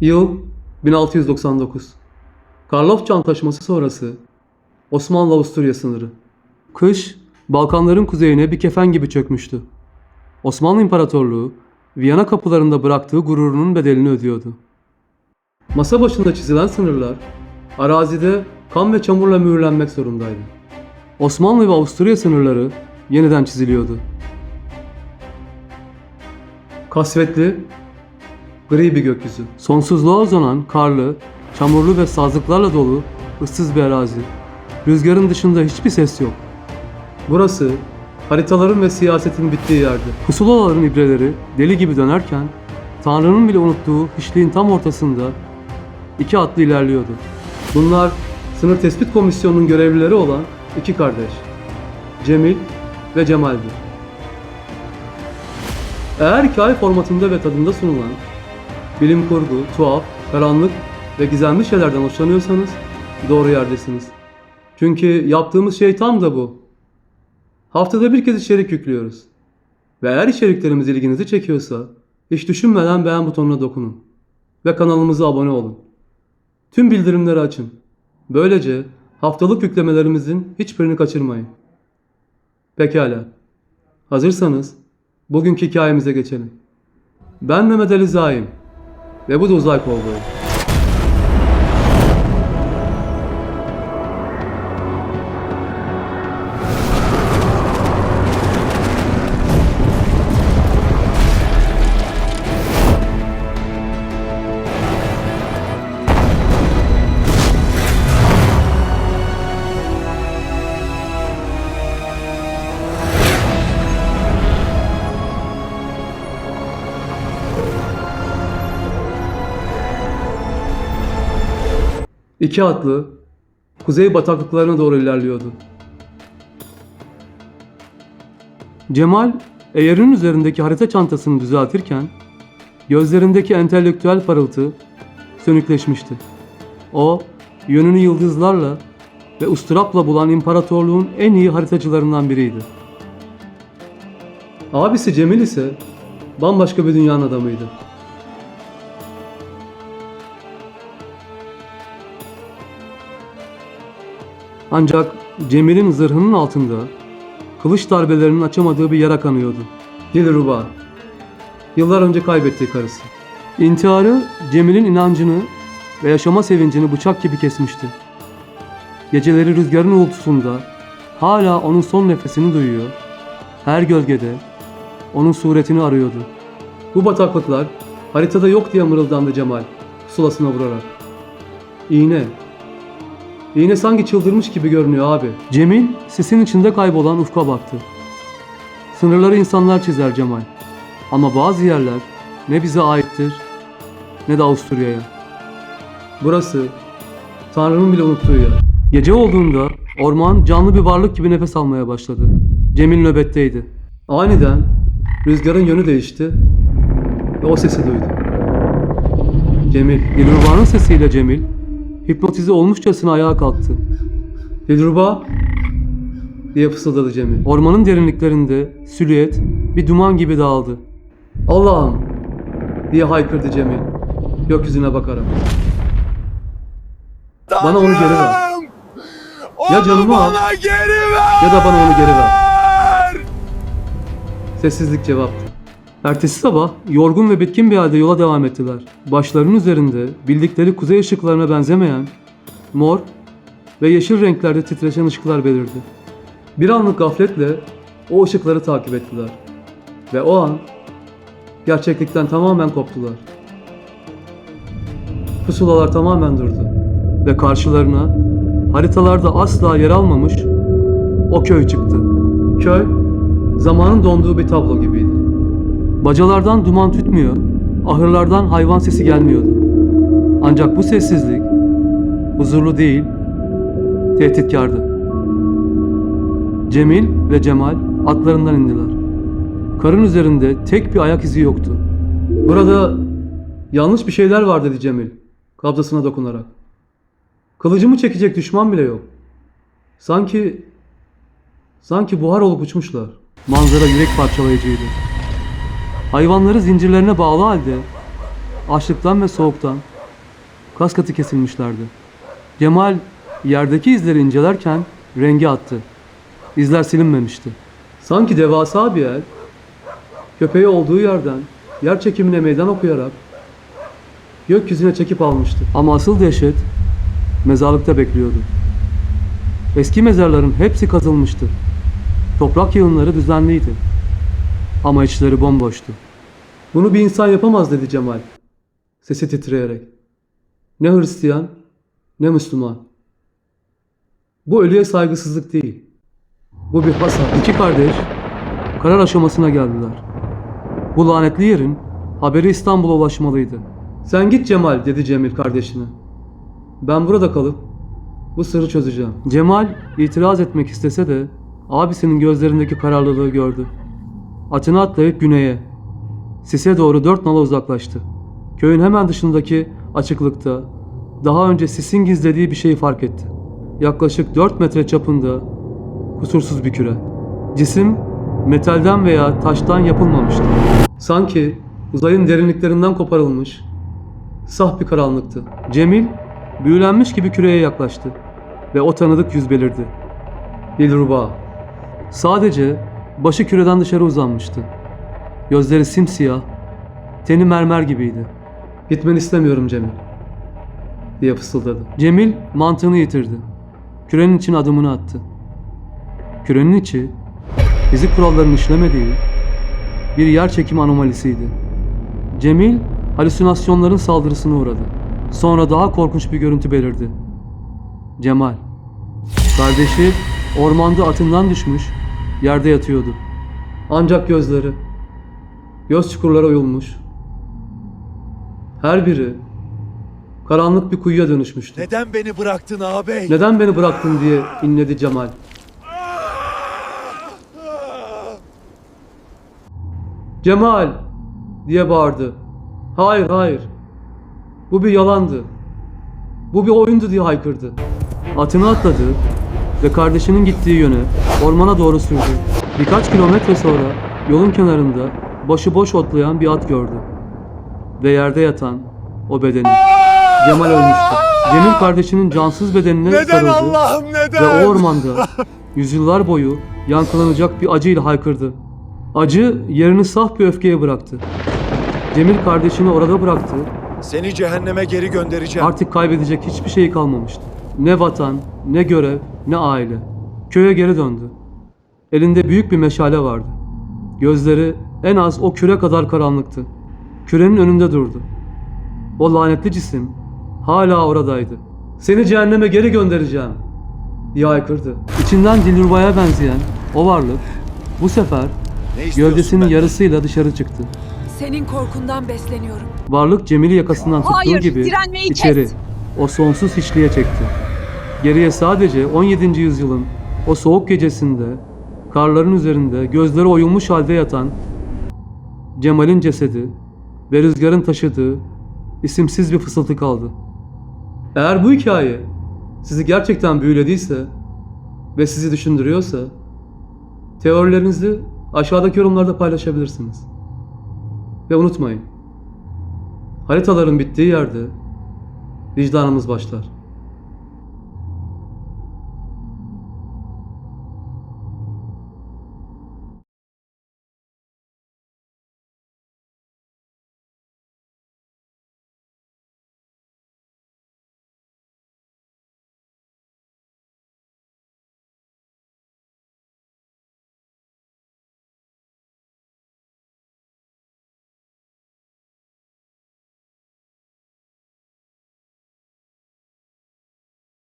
Yıl 1699. Karlofça Antlaşması sonrası Osmanlı-Avusturya sınırı. Kış Balkanların kuzeyine bir kefen gibi çökmüştü. Osmanlı İmparatorluğu Viyana kapılarında bıraktığı gururunun bedelini ödüyordu. Masa başında çizilen sınırlar arazide kan ve çamurla mühürlenmek zorundaydı. Osmanlı ve Avusturya sınırları yeniden çiziliyordu. Kasvetli, gri bir gökyüzü. Sonsuzluğa uzanan karlı, çamurlu ve sazlıklarla dolu ıssız bir arazi. Rüzgarın dışında hiçbir ses yok. Burası haritaların ve siyasetin bittiği yerdi. Pusulaların ibreleri deli gibi dönerken Tanrı'nın bile unuttuğu hiçliğin tam ortasında iki atlı ilerliyordu. Bunlar sınır tespit komisyonunun görevlileri olan iki kardeş. Cemil ve Cemal'di. Eğer hikaye formatında ve tadında sunulan bilim kurgu, tuhaf, karanlık ve gizemli şeylerden hoşlanıyorsanız doğru yerdesiniz. Çünkü yaptığımız şey tam da bu. Haftada bir kez içerik yüklüyoruz. Ve eğer içeriklerimiz ilginizi çekiyorsa hiç düşünmeden beğen butonuna dokunun. Ve kanalımıza abone olun. Tüm bildirimleri açın. Böylece haftalık yüklemelerimizin hiçbirini kaçırmayın. Pekala. Hazırsanız bugünkü hikayemize geçelim. Ben Mehmet Ali Zaim ve bu da Uzay İki atlı kuzey bataklıklarına doğru ilerliyordu. Cemal eğerin üzerindeki harita çantasını düzeltirken gözlerindeki entelektüel parıltı sönükleşmişti. O yönünü yıldızlarla ve usturapla bulan imparatorluğun en iyi haritacılarından biriydi. Abisi Cemil ise bambaşka bir dünyanın adamıydı. Ancak Cemil'in zırhının altında kılıç darbelerinin açamadığı bir yara kanıyordu. Dilruba. Yıllar önce kaybettiği karısı. İntiharı Cemil'in inancını ve yaşama sevincini bıçak gibi kesmişti. Geceleri rüzgarın uğultusunda hala onun son nefesini duyuyor. Her gölgede onun suretini arıyordu. Bu bataklıklar haritada yok diye mırıldandı Cemal pusulasına vurarak. İğne, İğne sanki çıldırmış gibi görünüyor abi. Cemil sisin içinde kaybolan ufka baktı. Sınırları insanlar çizer Cemal. Ama bazı yerler ne bize aittir ne de Avusturya'ya. Burası Tanrı'nın bile unuttuğu yer. Gece olduğunda orman canlı bir varlık gibi nefes almaya başladı. Cemil nöbetteydi. Aniden rüzgarın yönü değişti ve o sesi duydu. Cemil, Dilruba'nın sesiyle Cemil hipnotize olmuşçasına ayağa kalktı. Dilruba diye fısıldadı Cemil. Ormanın derinliklerinde silüet bir duman gibi dağıldı. Allah'ım diye haykırdı Cemil gökyüzüne bakarak. Bana onu geri ver. Ya canımı al bana geri ver. ya da bana onu geri ver. Sessizlik cevaptı. Ertesi sabah yorgun ve bitkin bir halde yola devam ettiler. Başlarının üzerinde bildikleri kuzey ışıklarına benzemeyen mor ve yeşil renklerde titreşen ışıklar belirdi. Bir anlık gafletle o ışıkları takip ettiler. Ve o an gerçeklikten tamamen koptular. Pusulalar tamamen durdu. Ve karşılarına haritalarda asla yer almamış o köy çıktı. Köy zamanın donduğu bir tablo gibiydi. Bacalardan duman tütmüyor, ahırlardan hayvan sesi gelmiyordu. Ancak bu sessizlik huzurlu değil, tehditkardı. Cemil ve Cemal atlarından indiler. Karın üzerinde tek bir ayak izi yoktu. Burada yanlış bir şeyler var dedi Cemil, kabzasına dokunarak. Kılıcımı çekecek düşman bile yok. Sanki, sanki buhar olup uçmuşlar. Manzara yürek parçalayıcıydı. Hayvanları zincirlerine bağlı halde açlıktan ve soğuktan kas katı kesilmişlerdi. Cemal yerdeki izleri incelerken rengi attı. İzler silinmemişti. Sanki devasa bir el köpeği olduğu yerden yer çekimine meydan okuyarak gökyüzüne çekip almıştı. Ama asıl dehşet mezarlıkta bekliyordu. Eski mezarların hepsi kazılmıştı. Toprak yığınları düzenliydi. Ama içleri bomboştu. Bunu bir insan yapamaz dedi Cemal. Sesi titreyerek. Ne Hristiyan ne Müslüman. Bu ölüye saygısızlık değil. Bu bir hasar. İki kardeş karar aşamasına geldiler. Bu lanetli yerin haberi İstanbul'a ulaşmalıydı. Sen git Cemal dedi Cemil kardeşine. Ben burada kalıp bu sırrı çözeceğim. Cemal itiraz etmek istese de abisinin gözlerindeki kararlılığı gördü. Atını atlayıp güneye, Sis'e doğru dört nala uzaklaştı. Köyün hemen dışındaki açıklıkta daha önce Sis'in gizlediği bir şeyi fark etti. Yaklaşık 4 metre çapında kusursuz bir küre. Cisim metalden veya taştan yapılmamıştı. Sanki uzayın derinliklerinden koparılmış, saf bir karanlıktı. Cemil büyülenmiş gibi küreye yaklaştı ve o tanıdık yüz belirdi. Dilruba. Sadece başı küreden dışarı uzanmıştı. Gözleri simsiyah, teni mermer gibiydi. Gitmeni istemiyorum Cemil. diye fısıldadı. Cemil mantığını yitirdi. Kürenin içine adımını attı. Kürenin içi fizik kurallarının işlemediği bir yer çekimi anomalisiydi. Cemil halüsinasyonların saldırısına uğradı. Sonra daha korkunç bir görüntü belirdi. Cemal. Kardeşi ormanda atından düşmüş, yerde yatıyordu. Ancak gözleri, göz çukurlara oyulmuş. Her biri karanlık bir kuyuya dönüşmüştü. Neden beni bıraktın ağabey? Neden beni bıraktın diye inledi Cemal. Cemal diye bağırdı. Hayır hayır. Bu bir yalandı. Bu bir oyundu diye haykırdı. Atını atladı ve kardeşinin gittiği yöne ormana doğru sürdü. Birkaç kilometre sonra yolun kenarında başıboş otlayan bir at gördü. Ve yerde yatan o bedeni. Cemal ölmüştü. Cemil kardeşinin cansız bedenine Neden sarıldı Allah'ım neden? ve o ormanda yüzyıllar boyu yankılanacak bir acıyla haykırdı. Acı yerini saf bir öfkeye bıraktı. Cemil kardeşini orada bıraktı. Seni cehenneme geri göndereceğim. Artık kaybedecek hiçbir şeyi kalmamıştı. Ne vatan, ne görev, ne aile. Köye geri döndü. Elinde büyük bir meşale vardı. Gözleri en az o küre kadar karanlıktı. Kürenin önünde durdu. O lanetli cisim hala oradaydı. Seni cehenneme geri göndereceğim diye haykırdı. İçinden Dilruba'ya benzeyen o varlık bu sefer gövdesinin yarısıyla dışarı çıktı. Senin korkundan besleniyorum. Varlık Cemil'i yakasından tuttuğu Hayır, gibi direnmeyi içeri, kes. o sonsuz hiçliğe çekti. Geriye sadece 17. yüzyılın o soğuk gecesinde, karların üzerinde gözleri oyulmuş halde yatan Cemal'in cesedi ve rüzgarın taşıdığı isimsiz bir fısıltı kaldı. Eğer bu hikaye sizi gerçekten büyülediyse ve sizi düşündürüyorsa teorilerinizi aşağıdaki yorumlarda paylaşabilirsiniz. Ve unutmayın, haritaların bittiği yerde vicdanımız başlar.